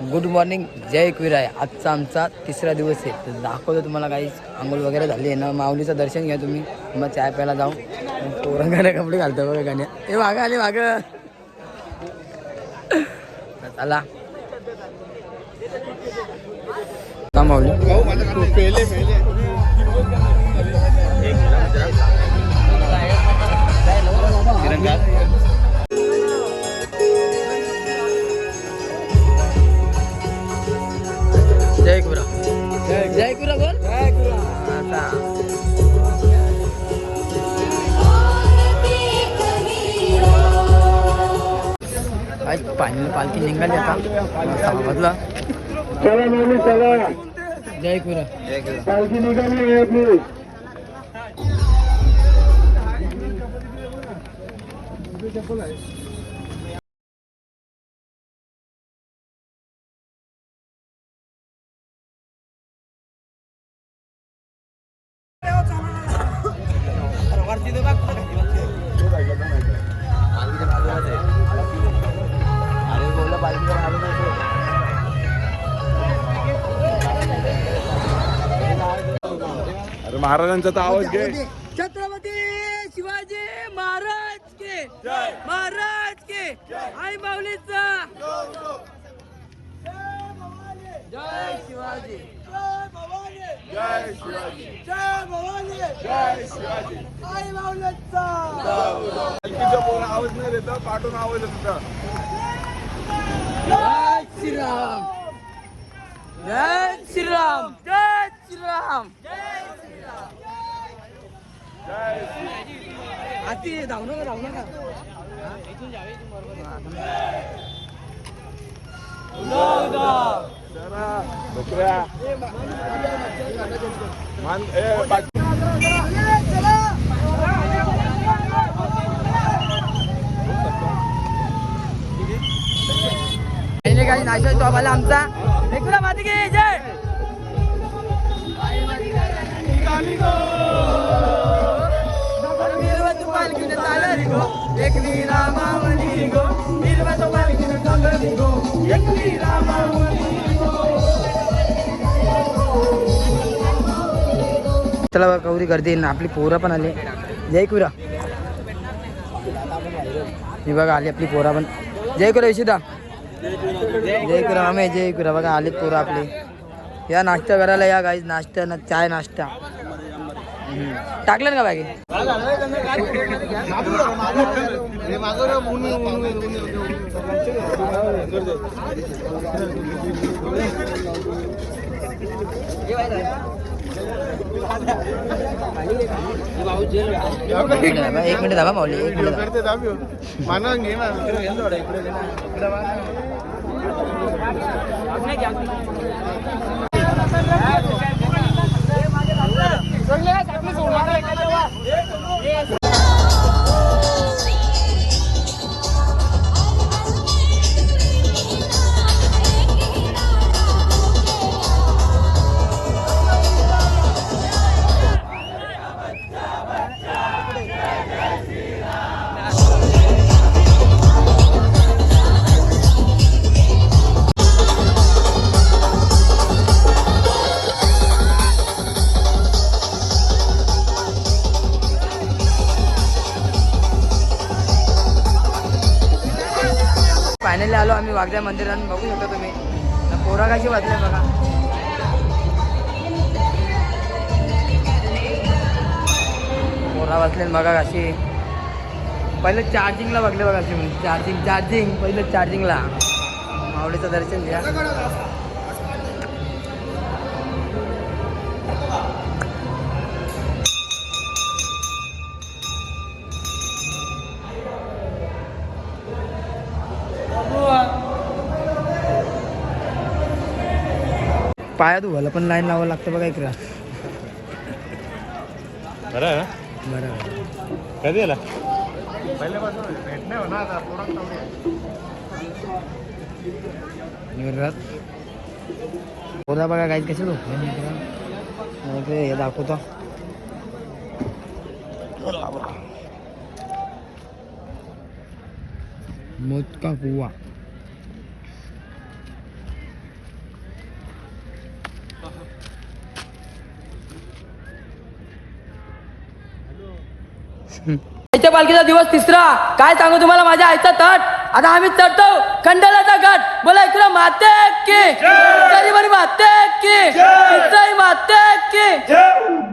Good morning जय एकवीर आहे आजचा आमचा तिसरा दिवस आहे. तर दाखवतो तुम्हाला काही आंघोळ वगैरे झाली आहे ना? माऊलीचं दर्शन घ्या तुम्ही. मग चाय प्यायला जाऊ. पोरंगाने कपडे घालतो बघा गाण्या. हे मागं आले मागं. चला. का माऊली? आज पाणी पालखी निघाली आता. चला मामी चला. जय कुरा. पालखी निघाली आहे आपली. महाराजांचा तर आवाज घे. छत्रपती शिवाजी महाराज के. महाराज के. आई माऊलीचा. जय शिवाजी. जय शिवाजी. जय शिवाजी. पालखीचा फोन आवाज नाही देत पाठवून आवाज येत जय श्रीराम. जय श्रीराम. जय श्रीराम. आती धावू नका धावू नका मान काही नाश्ता आमचा. माती घे जय! चला बघा कवरी गर्दी ना. आपली पोरं पण आले. जय कुरा. मी बघा आली आपली पोरा पण. जय कुरा इशिदा जय कुरा आम्ही जय कुरा. बघा आली पोरं आपली. या नाश्ता करायला या गाईज नाश्ता ना चाय नाश्ता. टाकलं का बागे एक मिनिट दाबा माऊली एक मिनिट दाबा. माना घे ना वागद्या मंदिरात बघू शकता तुम्ही. पोरा कशी वाचले बघा. पोरा वाचले बघा कशी. पहिलं चार्जिंगला बघले बघा तुम्ही. चार्जिंग चार्जिंग पहिलं चार्जिंगला मावळीचं दर्शन घ्या. पायात उभाला पण लाईन लावावं लागतं बघा इकडं. बरं बरं. कधी आला? निर्रात पोरा बघा काही कसे मग हे दाखवतो. मोदका कुवा आईच्या पालखीचा दिवस तिसरा. काय सांगू तुम्हाला माझ्या आईचा तट. आता आम्ही चढतो खंडालाचा घाट. बोला इकडं माते की. माते की. माते की.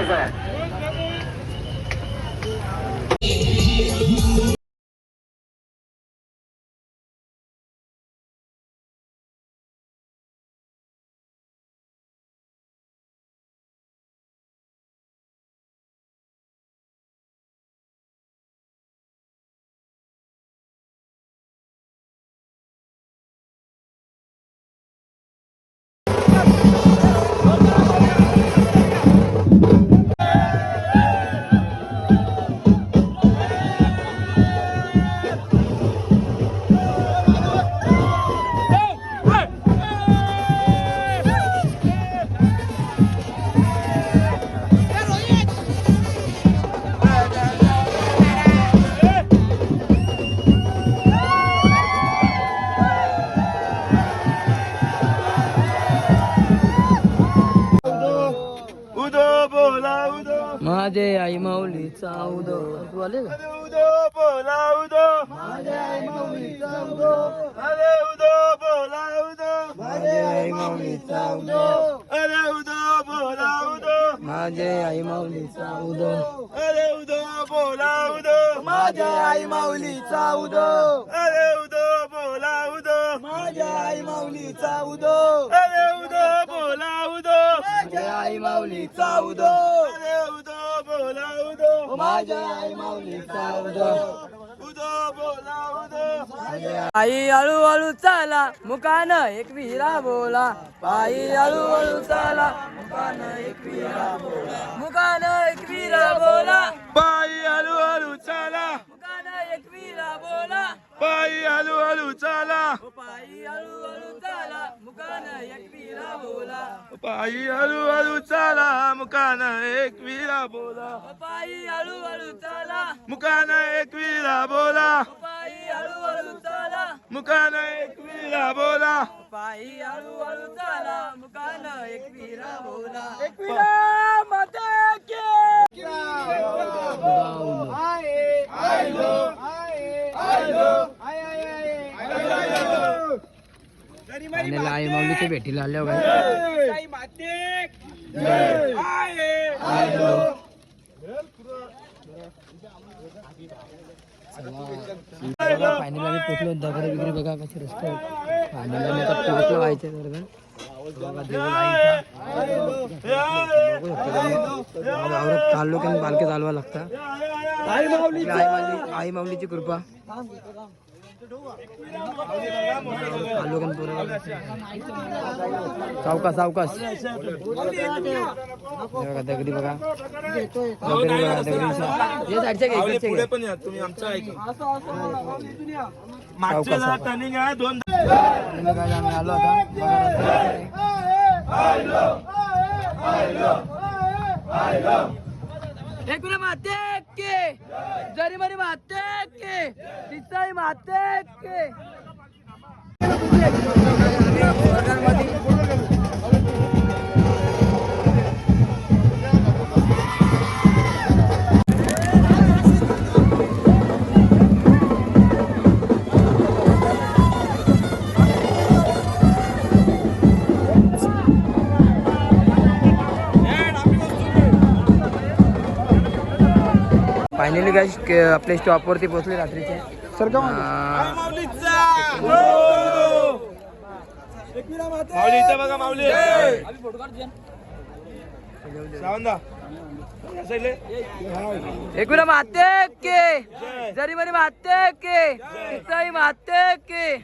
उदो उदो. अरे उदो बोला उदो. माझे आई माऊलीचा उदो. अरे उदो बोला उदो. माझे आई माऊलीचा उदो. अरे उदो बोला उदो. माझे आई माऊलीचा उदो. उदो बोला उदो. आई हळूहळू चाला मुकान एक विरा बोला. पायी हळूहळू चाला मुकान एक विरा बोला. मुकान एक विरा बोला. पायी हळू हळू चाला. मुकान एक विरा बोला. पायी हळू हळू चाला. पायी हळूहळू चाला. मुकान एक विरा बोला पायी हळू हळू चाला. मुकान एक विरा बोला पायी हळूहळू चाला. मुकान एक विरा बोला पायी हळूहळू चाला. मुकान एक विरा बोला पायी हळूहळू चाला. मुकान एक विरा बोला. एक विरा माता की आणि लाई माऊली ते भेटीला आल्या पाणी पोचलो दगड वगैरे बघा कसे रस्ते पाण्याला पोहोचलो व्हायचं बरोबर चाललो की पालखी चालवा लागता आई माऊली आई माऊलीची कृपा आलो बरोबर सावकाश सावकाश बघा दगडी बघा दगडी बघा दगडी साईडच्या. पण तुम्ही आमचं मागच्या जरा टर्निंग आहे दोन आम्ही आलो आता. एकूण माते के जरी मरी माते के तिचाही माते के फायनली काय आपल्या स्टॉपवरती पोहोचले रात्रीचे. सर का माऊलीचा माऊली इथं बघा माऊली. सावंदा. या साईडले. एकूण माते के जरी मरी माते के तिचाही माते के.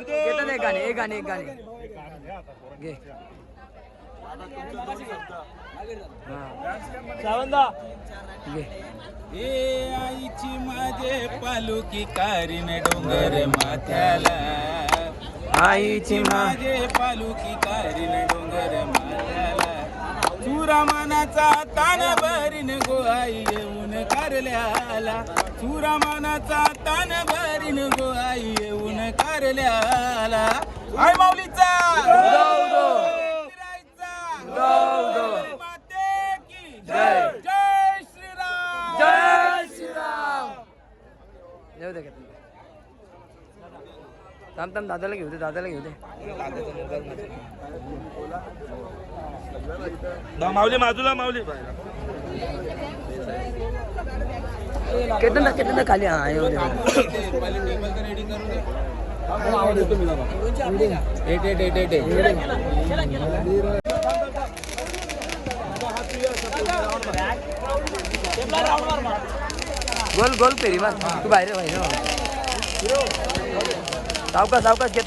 घेतात एक गाणे एक गाणे एक गाणे. घे. सावंदा. ए आईची माझे पालुकी कारीन डोंगर माथ्याला. आईची माझे पालुकी कारीन डोंगर माथ्याला. चुरा मानाचा तान भरीन गो आई येऊन कारल्याला. चुरा मानाचा तान भरीन गो आई येऊन कारल्याला. आई माऊलीचा! जय. जय श्रीराम. जय श्रीराम येऊ दे का? थांब थांब दादाला घेऊ दे दादाला घेऊ दे. माऊली बाजूला माऊली. केतन दा. केतन दा. खाली हा येऊ दे. गोल गोल पेरी मग तू बाहेर बाहेर सावकाश सावकाश दे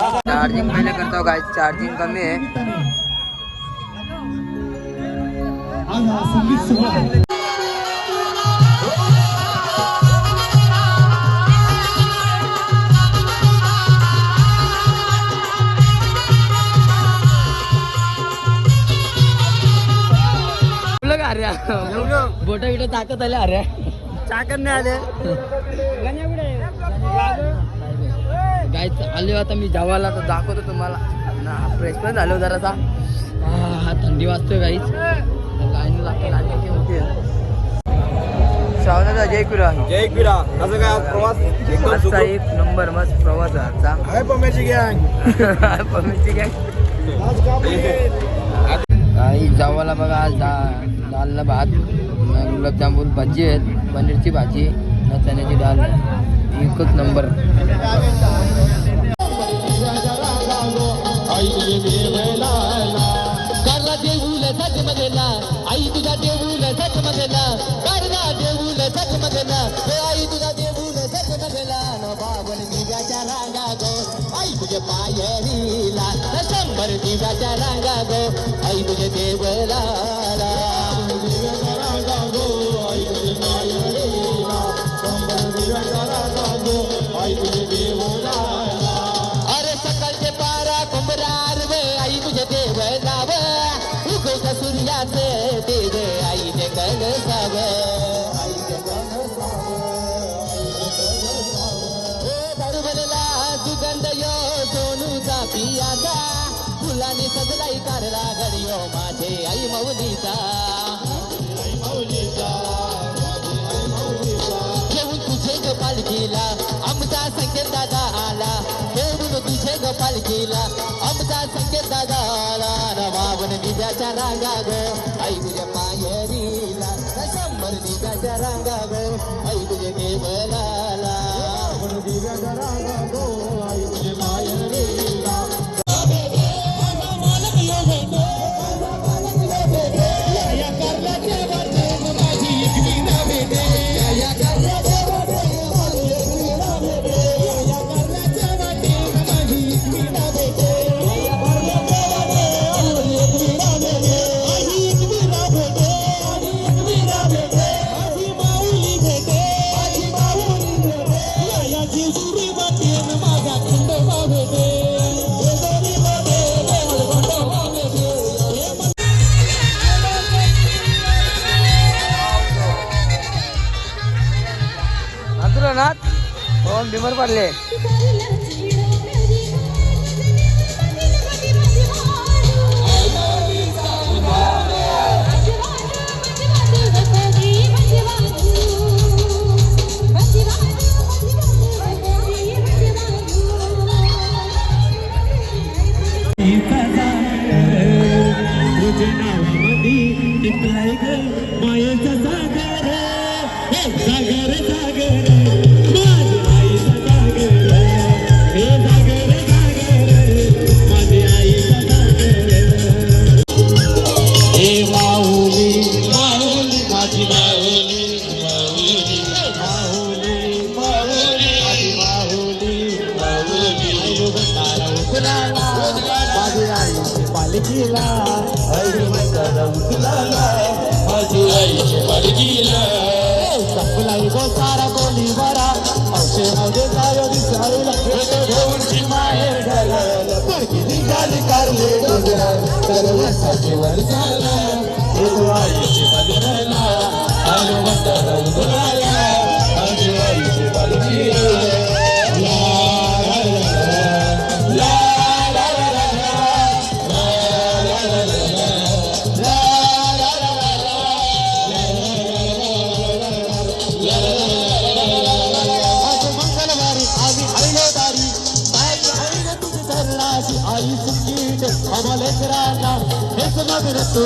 आता चार्जिंग पहिले करतो काय चार्जिंग कमी आहे अरे. बोटा बिटा ताकद आले अरे. ताकद नाही आले. काय आले आता मी जेवायला तर दाखवतो तुम्हाला. ना फ्रेश पण झालो जरासा. हा थंडी वाजतोय काहीच लाईन लागते लाईन किती होती श्रावणाचा जय कुरा जय किरा कसं काय आज प्रवास? आजचा एक नंबर मस्त प्रवास आहे आजचा. आहे पम्याची गँग पमीची काय काही जावाला बघा आज दा दालला भात गुलाबजामून गुलाबजामुन भाजी आहेत पनीरची भाजी न चण्याची डाळ एकच नंबर. तुझे पायरीला शंभर दिव्याच्या रांगा गो आई तुझे देवला अरे पालखीला. आमचा संकेतदा गाला रमावन दिव्याच्या रांगा ग आई तुझ्या पायरीला शंभर दिव्याच्या रांगा ग आई तुझे देवला. अंगणात दोन भीमर पडले. माऊली माऊली माझी माऊली माऊली माऊली माऊली माऊली माऊली आई तारा उतराला माझी आईची पालखीला तारा माझी पालखीला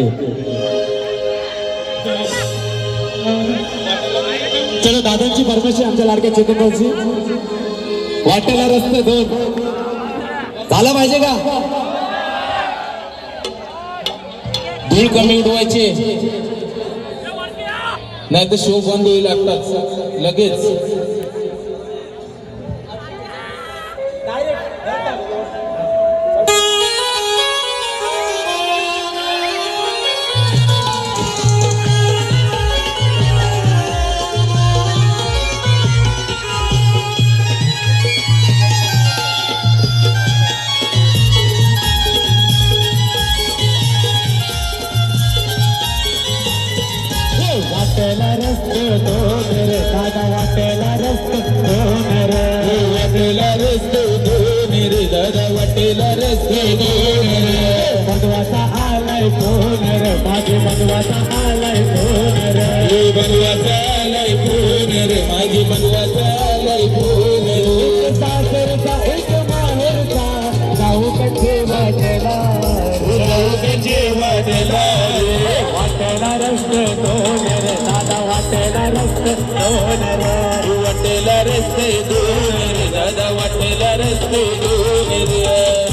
होते चलो दादांची परमेश्वर आमच्या लाडक्या चेतनची वाटेला रस्ते दोन. झालं पाहिजे का? धूळ कमी धुवायचे. नाही तर शो बंद होईल आत्ताच. लगेच. वाटेला रस्त दोन रे दादा वाटेला रस्त दोन रे वाटेला रस्त दोन रे दादा वाटेला रस्त दोन रे भगवाचा आलाय तो रे माझे भगवाचा आलाय फोन रे भगवाचा आलाय फोन रे माझे भगवाचा आलाय फोन रे सासरचा एक माहेरचा जाऊ कठे वाटेला जाऊ कठे वाटेला वाटेला रस्त वाटेला रस्ते दूर दादा वाटेला रस्ते दूर.